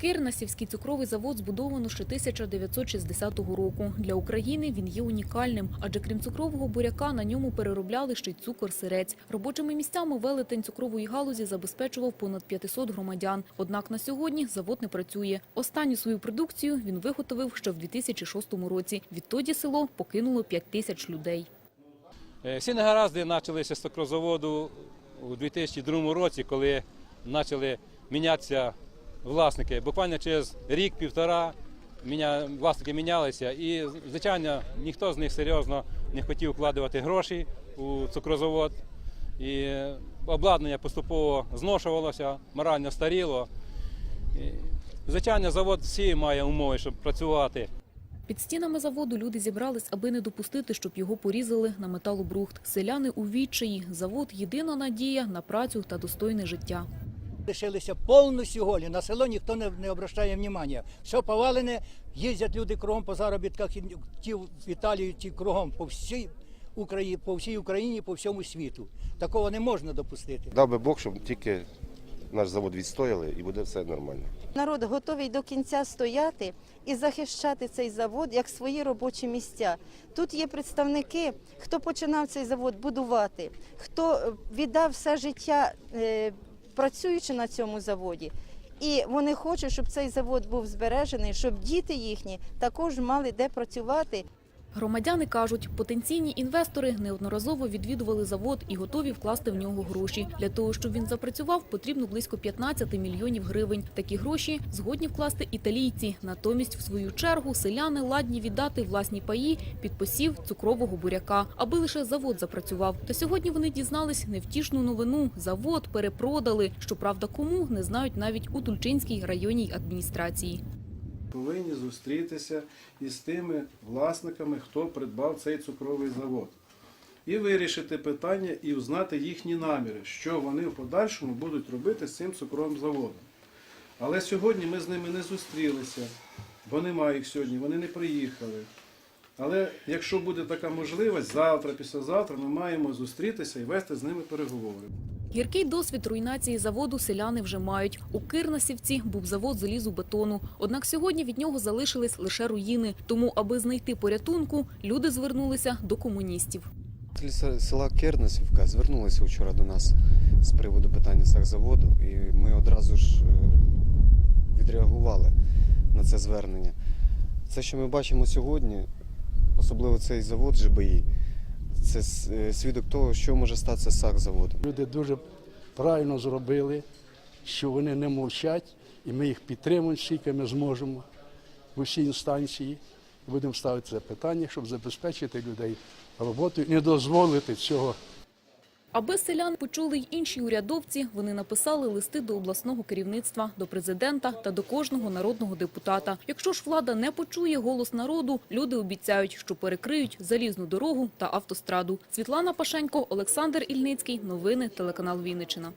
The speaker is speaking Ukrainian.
Кирнасівський цукровий завод збудовано ще 1960 року. Для України він є унікальним, адже крім цукрового буряка на ньому переробляли ще й цукор-сирець. Робочими місцями велетень цукрової галузі забезпечував понад 500 громадян. Однак на сьогодні завод не працює. Останню свою продукцію він виготовив ще в 2006 році. Відтоді село покинуло 5 тисяч людей. Е, Всі негаразди почалися з цукрозаводу у 2002 році, коли почали мінятися власники. Буквально через рік-півтора власники мінялися, і, звичайно, ніхто з них серйозно не хотів вкладувати гроші у цукрозавод. І обладнання поступово зношувалося, морально старіло. І, Звичайно, завод всі має умови, щоб працювати. Під стінами заводу люди зібрались, аби не допустити, щоб його порізали на металобрухт. Селяни у відчаї. Завод – єдина надія на працю та достойне життя. Лишилися повністю голі. На село ніхто не, не обращає внимання. Все повалене, їздять люди кругом по заробітках, і ті в Італію, ті кругом по всій Україні, по всій Україні, по всьому світу. Такого не можна допустити. Дав би Бог, щоб тільки наш завод відстояли і буде все нормально. Народ готовий до кінця стояти і захищати цей завод як свої робочі місця. Тут є представники, хто починав цей завод будувати, хто е, віддав все життя, е, працюючи на цьому заводі. І вони хочуть, щоб цей завод був збережений, щоб діти їхні також мали де працювати. Громадяни кажуть, потенційні інвестори неодноразово відвідували завод і готові вкласти в нього гроші. Для того, щоб він запрацював, потрібно близько 15 мільйонів гривень. Такі гроші згодні вкласти італійці. Натомість, в свою чергу, селяни ладні віддати власні паї під посів цукрового буряка, аби лише завод запрацював. Та сьогодні вони дізнались невтішну новину. Завод перепродали. Щоправда, кому не знають навіть у Тульчинській районній адміністрації. Повинні зустрітися із тими власниками, хто придбав цей цукровий завод. І вирішити питання і узнати їхні наміри, що вони в подальшому будуть робити з цим цукровим заводом. Але сьогодні ми з ними не зустрілися, бо немає їх сьогодні, вони не приїхали. Але якщо буде така можливість, завтра, післязавтра ми маємо зустрітися і вести з ними переговори. Гіркий досвід руйнації заводу селяни вже мають. У Кирнасівці був завод залізобетону. Однак сьогодні від нього залишились лише руїни. Тому, аби знайти порятунку, люди звернулися до комуністів. Села Кернесівка звернулися вчора до нас з приводу питання сахзаводу, і ми одразу ж е, відреагували на це звернення. Це, що ми бачимо сьогодні, особливо цей завод ЖБІ, це е, свідок того, що може статися з сахзаводом. Люди дуже правильно зробили, що вони не мовчать, і ми їх підтримуємо, скільки ми зможемо в усій інстанції. Будемо ставити це питання, щоб забезпечити людей роботою, не дозволити цього Аби селян почули й інші урядовці, вони написали листи до обласного керівництва, до президента та до кожного народного депутата. Якщо ж влада не почує голос народу, люди обіцяють, що перекриють залізну дорогу та автостраду. Світлана Пашенько, Олександр Ільницький. Новини телеканал Вінниччина.